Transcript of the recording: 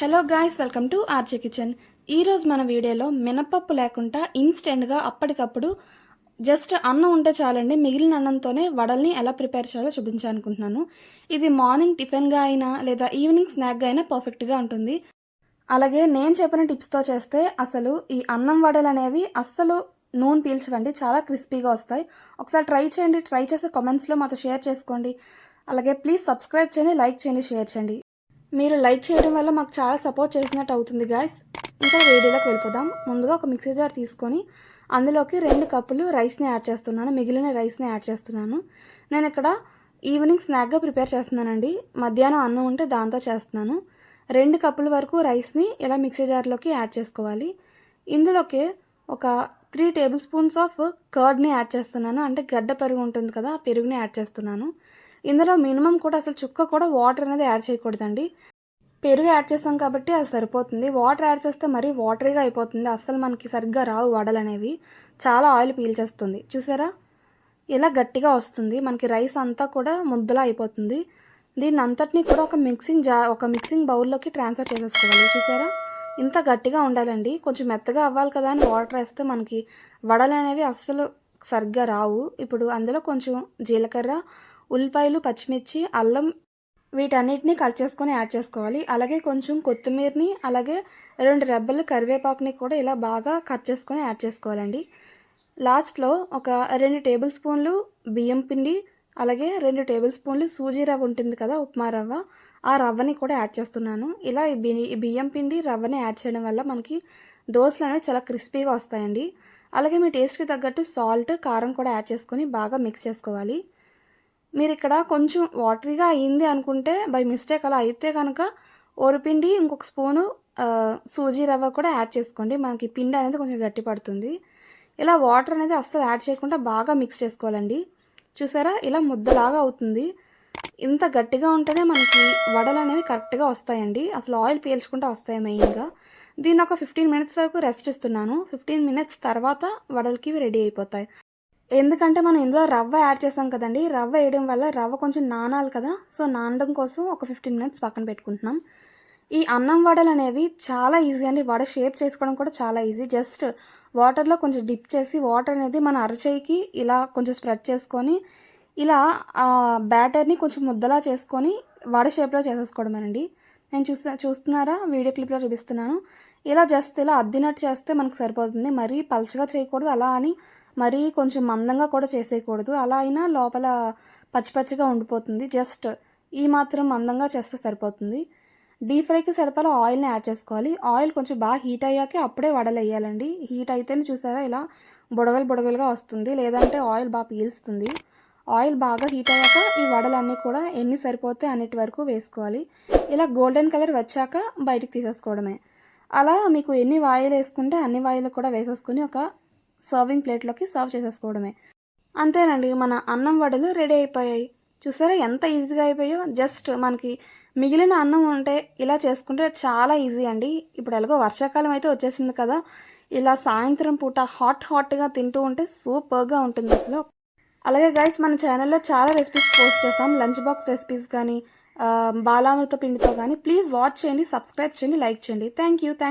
Hello guys welcome to RJ kitchen ఈరోజు మన వీడియోలో మినపప్పు లేకుండా ఇన్స్టెంట్గా అప్పటికప్పుడు జస్ట్ అన్నం ఉంటే చాలండి మిగిలిన అన్నంతోనే వడల్ని ఎలా ప్రిపేర్ చేయాలో చూపించాలనుకుంటున్నాను. ఇది మార్నింగ్ టిఫిన్గా అయినా లేదా ఈవినింగ్ స్నాక్గా అయినా పర్ఫెక్ట్గా ఉంటుంది. అలాగే నేను చెప్పిన టిప్స్తో చేస్తే అసలు ఈ అన్నం వడలు అనేవి అస్సలు నూనె పీల్చవండి చాలా క్రిస్పీగా వస్తాయి. ఒకసారి ట్రై చేయండి ట్రై చేసి కామెంట్స్లో మాతో షేర్ చేసుకోండి. అలాగే ప్లీజ్ సబ్స్క్రైబ్ చేయండి లైక్ చేయండి షేర్ చేయండి. మీరు లైక్ చేయడం వల్ల మాకు చాలా సపోర్ట్ చేసినట్టు అవుతుంది గాయస్ ఇంకా వీడియోలోకి వెళ్ళిపోదాం. ముందుగా ఒక మిక్సీ జార్ తీసుకొని అందులోకి రెండు కప్పులు రైస్ని యాడ్ చేస్తున్నాను. మిగిలిన రైస్ని యాడ్ చేస్తున్నాను. నేను ఇక్కడ ఈవినింగ్ స్నాక్గా ప్రిపేర్ చేస్తున్నానండి. మధ్యాహ్నం అన్నం ఉంటే దాంతో చేస్తున్నాను. రెండు కప్పుల వరకు రైస్ని ఇలా మిక్సీ జార్లోకి యాడ్ చేసుకోవాలి. ఇందులోకి ఒక త్రీ టేబుల్ స్పూన్స్ ఆఫ్ కర్డ్ని యాడ్ చేస్తున్నాను. అంటే గడ్డ పెరుగు ఉంటుంది కదా ఆ పెరుగుని యాడ్ చేస్తున్నాను. ఇందులో మినిమం కూడా అసలు చుక్క కూడా వాటర్ అనేది యాడ్ చేయకూడదండి. పెరుగు యాడ్ చేస్తాం కాబట్టి అది సరిపోతుంది. వాటర్ యాడ్ చేస్తే మరీ వాటరీగా అయిపోతుంది. అస్సలు మనకి సరిగ్గా రావు వడలు అనేవి. చాలా ఆయిల్ పీల్చేస్తుంది. చూసారా? ఇలా గట్టిగా వస్తుంది. మనకి రైస్ అంతా కూడా ముద్దలా అయిపోతుంది. దీన్ని అంతటినీ కూడా ఒక మిక్సింగ్ జా ఒక మిక్సింగ్ బౌల్లోకి ట్రాన్స్ఫర్ చేసేసుకోవాలి. చూసారా? ఇంత గట్టిగా ఉండాలండి. కొంచెం మెత్తగా అవ్వాలి కదా అని వాటర్ వేస్తే మనకి వడలు అనేవి అస్సలు సరిగ్గా రావు. ఇప్పుడు అందులో కొంచెం జీలకర్ర ఉల్లిపాయలు పచ్చిమిర్చి అల్లం వీటన్నిటిని కట్ చేసుకొని యాడ్ చేసుకోవాలి. అలాగే కొంచెం కొత్తిమీరని అలాగే రెండు రెబ్బలు కరివేపాకుని కూడా ఇలా బాగా కట్ చేసుకొని యాడ్ చేసుకోవాలండి. లాస్ట్లో ఒక రెండు టేబుల్ స్పూన్లు బియ్యం పిండి అలాగే రెండు టేబుల్ స్పూన్లు సూజీ రవ్వ ఉంటుంది కదా ఉప్మా రవ్వ. ఆ రవ్వని కూడా యాడ్ చేస్తున్నాను. ఇలా ఈ బి- ఈ బియ్యం పిండి రవ్వని యాడ్ చేయడం వల్ల మనకి దోశలు అనేవి చాలా క్రిస్పీగా వస్తాయండి. అలాగే మీ టేస్ట్కి తగ్గట్టు సాల్ట్ కారం కూడా యాడ్ చేసుకొని బాగా మిక్స్ చేసుకోవాలి. మీరు ఇక్కడ కొంచెం వాటరీగా అయ్యింది అనుకుంటే బై మిస్టేక్ అలా అయితే కనుక ఓరిపిండి ఇంకొక స్పూను సూజీ రవ్వ కూడా యాడ్ చేసుకోండి. మనకి పిండి అనేది కొంచెం గట్టి పడుతుంది. ఇలా వాటర్ అనేది అస్సలు యాడ్ చేయకుండా బాగా మిక్స్ చేసుకోవాలండి. చూసారా? ఇలా ముద్దలాగా అవుతుంది. ఇంత గట్టిగా ఉంటేనే మనకి వడలు అనేవి కరెక్ట్గా వస్తాయండి. అసలు ఆయిల్ పీల్చుకుంటూ వస్తాయి మెయిన్గా. దీన్ని ఒక ఫిఫ్టీన్ మినిట్స్ వరకు రెస్ట్ ఇస్తున్నాను. ఫిఫ్టీన్ మినిట్స్ తర్వాత వడలకి రెడీ అయిపోతాయి. ఎందుకంటే మనం ఇందులో రవ్వ యాడ్ చేసాం కదండి రవ్వ వేయడం వల్ల రవ్వ కొంచెం నానాలి కదా. సో నానడం కోసం ఒక ఫిఫ్టీన్ మినిట్స్ పక్కన పెట్టుకుంటున్నాం. ఈ అన్నం వడలు అనేవి చాలా ఈజీ అండి. వడ షేప్ చేసుకోవడం కూడా చాలా ఈజీ జస్ట్ వాటర్లో కొంచెం డిప్ చేసి వాటర్ అనేది మన అరచేయికి ఇలా కొంచెం స్ప్రెడ్ చేసుకొని ఇలా ఆ బ్యాటర్ని కొంచెం ముద్దలా చేసుకొని వడ షేప్లో చేసేసుకోవడమేనండి. నేను చూస్తా చూస్తున్నారా? వీడియో క్లిప్లో చూపిస్తున్నాను. ఇలా జస్ట్ ఇలా అద్దినట్టు చేస్తే మనకు సరిపోతుంది. మరీ పల్చగా చేయకూడదు అలా అని మరీ కొంచెం మందంగా కూడా చేసేయకూడదు. అలా అయినా లోపల పచ్చి పచ్చిగా ఉండిపోతుంది. జస్ట్ ఈ మాత్రం మందంగా చేస్తే సరిపోతుంది. డీప్ ఫ్రైకి సరిపడా ఆయిల్ని యాడ్ చేసుకోవాలి. ఆయిల్ కొంచెం బాగా హీట్ అయ్యాకే అప్పుడే వడలు వేయాలండి హీట్ అయితేనే చూసారా ఇలా బుడగలు బుడగలుగా వస్తుంది. లేదంటే ఆయిల్ బాగా పీల్స్తుంది. ఆయిల్ బాగా హీట్ అయ్యాక ఈ వడలన్నీ కూడా ఎన్ని సరిపోతే అన్నిటి వరకు వేసుకోవాలి. ఇలా గోల్డెన్ కలర్ వచ్చాక బయటికి తీసేసుకోవడమే. అలా మీకు ఎన్ని వాయిలు వేసుకుంటే అన్ని వాయిలు కూడా వేసేసుకుని ఒక సర్వింగ్ ప్లేట్లోకి సర్వ్ చేసేసుకోవడమే. అంతేనండి మన అన్నం వడలు రెడీ అయిపోయాయి. చూసారా ఎంత ఈజీగా అయిపోయాయో జస్ట్ మనకి మిగిలిన అన్నం ఉంటే ఇలా చేసుకుంటే చాలా ఈజీ అండి. ఇప్పుడు ఎలాగో వర్షాకాలం అయితే వచ్చేసింది కదా. ఇలా సాయంత్రం పూట హాట్ హాట్గా తింటూ ఉంటే సూపర్గా ఉంటుంది అసలు. అలాగే గైస్ మన ఛానల్లో చాలా రెసిపీస్ పోస్ట్ చేస్తాం. లంచ్ బాక్స్ రెసిపీస్ కానీ బాలామృత పిండితో కానీ ప్లీజ్ వాచ్ చేయండి సబ్స్క్రైబ్ చేయండి లైక్ చేయండి. Thank you thank